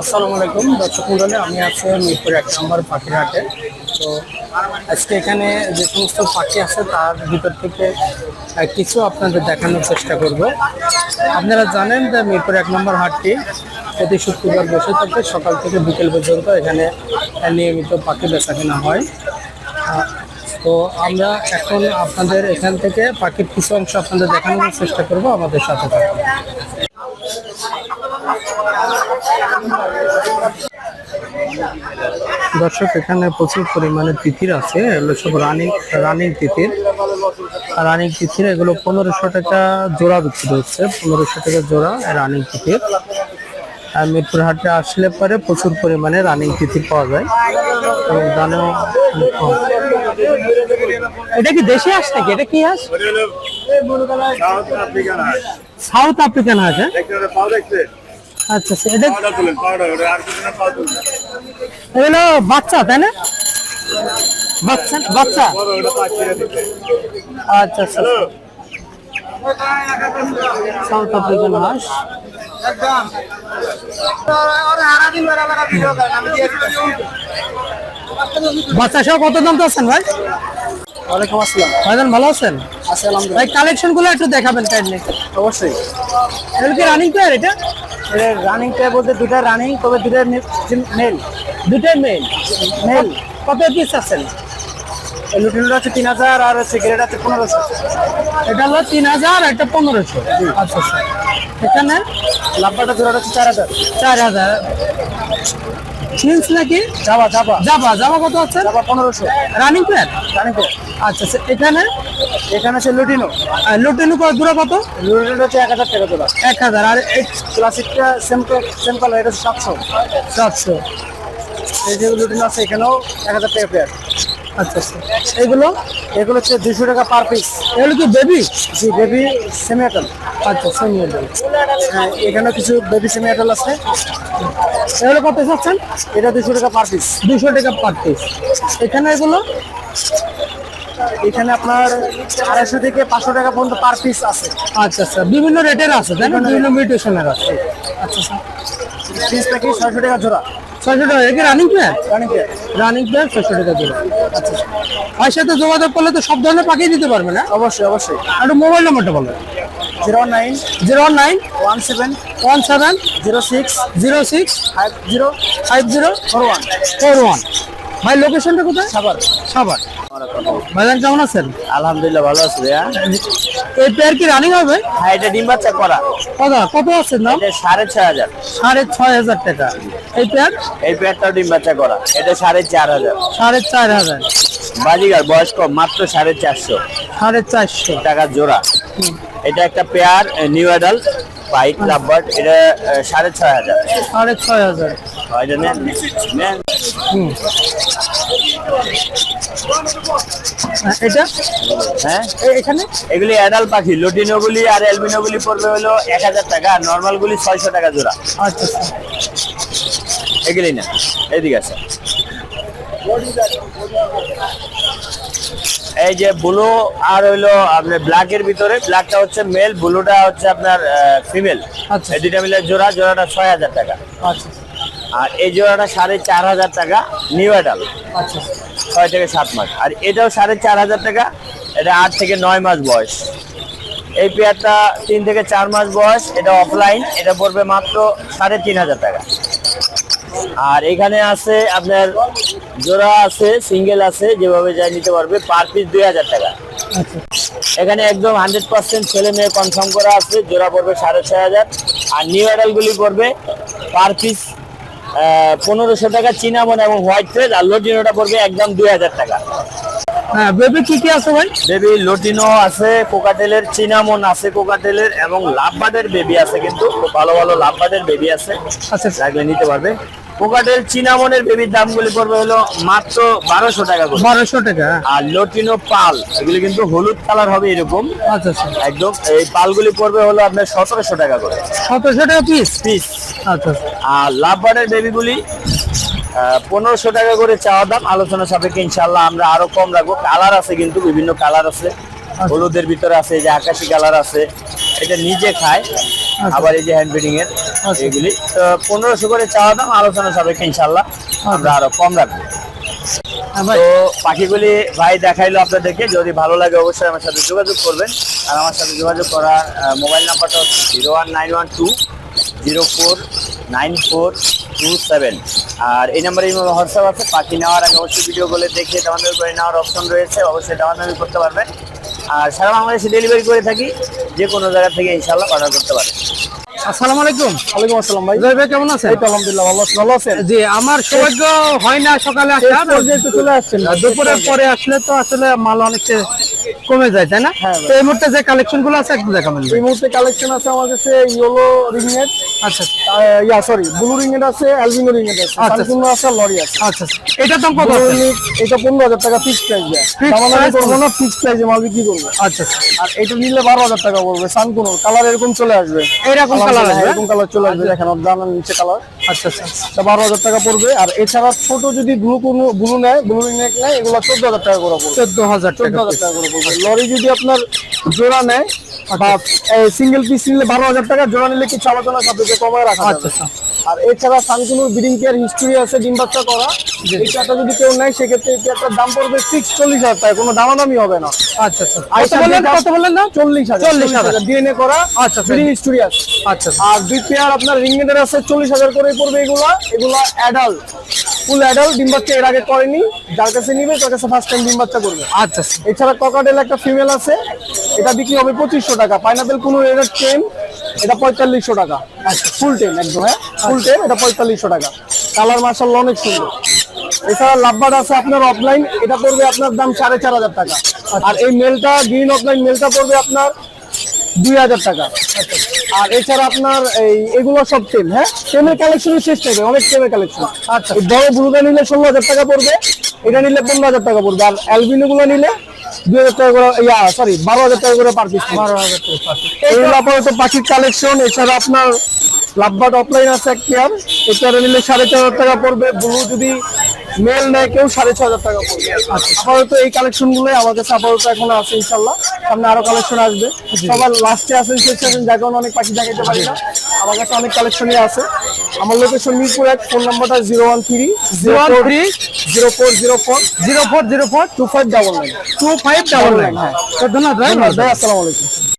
আসসালামু আলাইকুম। দর্শক মন্ডলী, আমি আছি মিরপুর এক নম্বর পাখির হাটে তো আজকে এখানে যে সমস্ত পাখি আছে, তার ভিতর থেকে কিছু আপনাদের দেখানোর চেষ্টা করব। আপনারা জানেন যে মিরপুর এক নম্বর হাটটি প্রতি শুক্রবার বসে থাকে, সকাল থেকে বিকেল পর্যন্ত এখানে নিয়মিত পাখি বেচা কেনা হয় তো আমরা এখন আপনাদের এখান থেকে পাখির কিছু অংশ আপনাদের দেখানোর চেষ্টা করব, আমাদের সাথে থাকুন। দর্শক এখানে প্রচুর পরিমাণে তিথির আছে। এগুলো সব রানিং রানিং তিথির। আর রানিং তিথির এগুলো পনেরোশো টাকা জোড়া বিক্রি হচ্ছে। পনেরোশো টাকা জোড়া রানিং তিথির। আর মিরপুর হাটে আসলে পরে প্রচুর পরিমাণে রানিং তিথি পাওয়া যায়। এবং দানেও এটা কি দেশি হাঁস নাকি? এটা কি হাঁস? সাউথ আফ্রিকান হাঁস। সাউথ আফ্রিকান হাঁস হ্যাঁ? আচ্ছা আচ্ছা এটা এগুলো বাচ্চা তাই না? বাচ্চা বাচ্চা। আচ্ছা আচ্ছা। সাউথ আফ্রিকান হাঁস। বাচ্চা সহ কত দাম তো আছেন ভাই? ওয়ালাইকুম আসসালাম। ভাইজান ভালো আছেন? আছি আলহামদুলিল্লাহ। ভাই কালেকশনগুলো একটু দেখাবেন কাইন্ডলি অবশ্যই। এগুলো কি রানিং প্লেয়ার এটা? এর রানিং টাই বলতে দুটা রানিং তবে দুটা মেল দুটাই মেল মেল কত পিস আছেন লুটিনুটা হচ্ছে তিন হাজার আর হচ্ছে গ্রেড আছে পনেরোশো। এটা হলো তিন হাজার একটা পনেরোশো। আচ্ছা আচ্ছা। এখানে লাভবাটা জোড়াটা হচ্ছে চার হাজার। চার হাজার। চিন্স নাকি? যাবা যাবা যাবা যাবা কত আছে? যাবা পনেরোশো। রানিং প্লেয়ার রানিং টাই আচ্ছা এখানে? এখানে আছে লুটিনো। লুটেনু কত দূরে কত? লুটিনো হচ্ছে এক হাজার টাকা জোড়া। এক হাজার। আর এই ক্লাসিকটা সেম সেম কালার এটা সাতশো। সাতশো। এই যে লুটিনো আছে এখানেও এক হাজার টাকা পেয়ার আচ্ছা আচ্ছা। এগুলো এগুলো হচ্ছে দুশো টাকা পার পিস এগুলো কি বেবি জি বেবি সেমি আটল আচ্ছা সেমি হ্যাঁ এখানেও কিছু বেবি সেমি আটল আছে। এগুলো কত চাচ্ছেন এটা দুশো টাকা পার পিস দুশো টাকা পার পিস এখানে এগুলো এখানে আপনার আড়াইশো থেকে পাঁচশো টাকা পর্যন্ত পার পিস আছে। আচ্ছা আচ্ছা। বিভিন্ন রেটের আছে তাই না? বিভিন্ন মিউটেশনের আছে। আচ্ছা আচ্ছা। পিস নাকি ছয়শো টাকা জোড়া। ছয়শো টাকা। একে রানিং প্ল্যান রানিং প্ল্যান ছয়শো টাকা দিল আচ্ছা আর সাথে যোগাযোগ করলে তো সব ধরনের পাঠিয়ে দিতে পারবে না? অবশ্যই অবশ্যই। একটু মোবাইল নাম্বারটা বলো। Zero nine zero nine one seven one seven zero six zero six five zero five zero four one. Four one. ভাই লোকেশনটা কোথায়? সাবার সাবার ভাইজান কেমন আছেন? আলহামদুলিল্লাহ ভালো আছে ভাইয়া। এই পেয়ার কি রানিং হবে? হ্যাঁ এটা ডিম বাচ্চা করা। কত? কত আছে দাম? সাড়ে ছয় হাজার। সাড়ে ছয় হাজার টাকা। এই পেয়ার এই পেয়ারটাও ডিম বাচ্চা করা। এটা সাড়ে চার হাজার। সাড়ে চার হাজার। বাজিগার বয়স কম মাত্র সাড়ে চারশো। সাড়ে চারশো। টাকা জোড়া। এটা একটা pair new adult bike lovebird এটা সাড়ে ছয় হাজার। সাড়ে ছয় হাজার। এটা নেন নেন। এটা? হ্যাঁ? এখানে? এগুলি অ্যাডাল পাখি লটিনোগুলি আর অ্যালবিনোগুলি পড়বে হলো এক হাজার টাকা আর নর্মালগুলি ছয়শো টাকা জোড়া। আচ্ছা আচ্ছা। এগুলি না এদিকে আছে এই যে ব্লু আর হইল আপনার ব্ল্যাকের ভিতরে ব্ল্যাকটা হচ্ছে মেল ব্লুটা হচ্ছে আপনার ফিমেল আচ্ছা। এই দুইটা মিলে জোড়া জোড়াটা ছয় হাজার টাকা। আর এই জোড়াটা সাড়ে চার হাজার টাকা নিউ অ্যাডাল আচ্ছা। ছয় থেকে সাত মাস। আর এটাও সাড়ে চার হাজার টাকা এটা আট থেকে নয় মাস বয়স। এই পেয়ারটা তিন থেকে চার মাস বয়স এটা অফলাইন এটা পড়বে মাত্র সাড়ে তিন হাজার টাকা। আর এখানে আছে আপনার জোড়া আছে সিঙ্গেল আছে যেভাবে যাই নিতে পারবে পার পিস দুই হাজার টাকা। আচ্ছা। এখানে একদম হান্ড্রেড পার্সেন্ট ছেলে মেয়ে কনফার্ম করা আছে জোড়া পড়বে সাড়ে ছয় হাজার। আর নিউ অ্যাডালগুলি পড়বে পার পিস পনেরোশো টাকা চিনামন এবং হোয়াইট ফ্রেজ আর লটিনোটা পড়বে একদম দুই হাজার টাকা। হ্যাঁ বেবি কি কি আছে ভাই? বেবি লটিনো আছে কোকাটেলের চিনামন আছে কোকাটেলের এবং লাভবাদের বেবি আছে কিন্তু ভালো ভালো লাভবাদের বেবি আছে। আচ্ছা। লাগলে নিতে পারবে। কোকাটেল চিনামনের বেবির দামগুলি পড়বে হলো মাত্র বারোশো টাকা করে। বারোশো টাকা। আর লটিনো পাল এগুলি কিন্তু হলুদ কালার হবে এরকম। আচ্ছা আচ্ছা। একদম এই পালগুলি পড়বে হলো আপনার সতেরোশো টাকা করে। সতেরোশো টাকা পিস পিস আচ্ছা আচ্ছা। আর লাভবার্ডের বেবিগুলি পনেরোশো টাকা করে চাওয়া দাম। আলোচনা সাপেক্ষে ইনশাল্লাহ আমরা আরও কম রাখব। কালার আছে কিন্তু বিভিন্ন কালার আছে। হলুদের ভিতরে আছে যে আকাশি কালার আছে। এটা নিজে খায়। আবার এই যে হ্যান্ড ফিডিং এর আচ্ছা। এগুলি তো পনেরোশো করে চাওয়া দাম আলোচনা সাপেক্ষে ইনশাল্লাহ আমরা আরও কম রাখব। হ্যাঁ তো পাখিগুলি ভাই দেখাইলো আপনাদেরকে যদি ভালো লাগে অবশ্যই আমার সাথে যোগাযোগ করবেন। আর আমার সাথে যোগাযোগ করার মোবাইল নাম্বারটা হচ্ছে zero one nine one two zero four nine four two seven. আর এই নাম্বারে হোয়াটসঅ্যাপ আছে পাখি নেওয়ার আগে অবশ্যই ভিডিও বলে দেখে দামাদামি করে নেওয়ার অপশন রয়েছে অবশ্যই দামাদামি করতে পারবেন। আর সারা বাংলাদেশে ডেলিভারি করে থাকি যে কোনো জায়গা থেকে ইনশাল্লাহ অর্ডার করতে পারেন আসসালামু আলাইকুম। ওয়ালাইকুম আসসালাম ভাই। ভাই কেমন আছেন? আলহামদুলিল্লাহ ভালো আছি। ভালো আছেন? জি আমার সৌভাগ্য হয় না সকালে আসার যেহেতু চলে আসছেন। দুপুরের পরে আসলে তো আসলে মাল অনেকটা কমে যায় তাই না? হ্যাঁ তো এই মুহূর্তে যে কালেকশনগুলো আছে একটু দেখাবেন। এই মুহূর্তে কালেকশন আছে আমার কাছে ইয়েলো রিংনেট আচ্ছা। ইয়া সরি ব্লু রিংনেট আছে অ্যালবিনো রিংনেট আছে আচ্ছা। সানকুনো আছে লরি আছে। আচ্ছা এটার দাম কত আছে? এটা পনেরো হাজার টাকা ফিক্স প্রাইস দেয়। Fixed দামাদামি price? না ফিক্স প্রাইসে মাল বিক্রি করব। আচ্ছা আর এটা নিলে বারো হাজার টাকা পড়বে সানকুনো কালার এরকম চলে আসবে। এইরকম কালার আসবে? এরকম কালার চলে আসবে। দেখেন ওর দামের নিচে কালার আচ্ছা আচ্ছা এটা বারো হাজার টাকা পড়বে। আর এছাড়া ছোট যদি ব্লু কোনো ব্লু নেয় ব্লু নেক নেয় এগুলো চোদ্দ হাজার টাকা করে পড়বে। চোদ্দ হাজার চোদ্দ টাকা হাজার টাকা করে পড়বে। লরি যদি আপনার জোড়া নেয় বা সিঙ্গেল পিস নিলে বারো হাজার টাকা জোড়া নিলে কিছু আলোচনা সাপেক্ষে কমায় রাখা আচ্ছা যাবে। আচ্ছা আর এছাড়া সানকুনুর ব্রিডিং কেয়ার হিস্ট্রি আছে ডিম বাচ্চা করা। এই পেয়ারটা যদি কেউ নেয় সেক্ষেত্রে এই পেয়ারটার দাম পড়বে ফিক্স চল্লিশ হাজার টাকা কোনো দামাদামি হবে না। আচ্ছা আচ্ছা। বললেন? কত বললেন না চল্লিশ হাজার। 40,000 ডিএনএ করা আচ্ছা, ব্রিডিং হিস্ট্রি আছে। আচ্ছা আর দুই পেয়ার আপনার রিংগেটের আছে চল্লিশ হাজার করে পড়বে এগুলা। এগুলা অ্যাডাল্ট ফুল অ্যাডাল্ট ডিম বাচ্চা এর আগে করেনি। যার কাছে নিবে তার কাছে ফার্স্ট টাইম ডিম বাচ্চা করবে। আচ্ছা এছাড়া ককাটেল একটা ফিমেল আছে এটা বিক্রি হবে পঁচিশশো টাকা। পাইনাপেল কোনো এর টেম এটা পঁয়তাল্লিশশো টাকা। আচ্ছা ফুল টেম একদম হ্যাঁ? ফুল টেম এটা পঁয়তাল্লিশশো টাকা। কালার মার্শাল অনেক সুন্দর। এছাড়া লাভবার আছে আপনার অফলাইন এটা পড়বে আপনার দাম সাড়ে চার হাজার টাকা। আর এই মেলটা গ্রিন অফলাইন মেলটা পড়বে আপনার দুই হাজার টাকা। আর এছাড়া আপনার এই এগুলো সব টেম হ্যাঁ? টেমের কালেকশনের শেষ থাকবে অনেক টেমের কালেকশন আচ্ছা। বড় ব্লুটা নিলে ষোলো হাজার টাকা পড়বে এটা নিলে পনেরো হাজার টাকা পড়বে। আর অ্যালবিনো গুলো নিলে দুই হাজার টাকা করে ইয়া সরি বারো হাজার টাকা করে পার পিস বারো হাজার টাকা এগুলো আপাতত পাখির কালেকশন এছাড়া আপনার লাভবাট অফলাইন আছে এক পেয়ার এটা নিলে সাড়ে চার হাজার টাকা পড়বে। ব্লু যদি মেল নেয় কেউ সাড়ে ছ হাজার টাকা পড়বে আপাতত এই কালেকশন গুলোই আমার কাছে আপাতত এখন আছে ইনশাল্লাহ সামনে আরও কালেকশন আসবে। সবার লাস্টে আছে সেকশন যার অনেক পাখি দেখাতে পারি না। আমার কাছে অনেক কালেকশনই আছে। আমার লোকেশন মিরপুর এক ফোন নাম্বারটা zero one three zero one three zero four zero four zero four zero four two five double nine two five double nine হ্যাঁ। ধন্যবাদ ভাই। ধন্যবাদ আসসালামু আলাইকুম।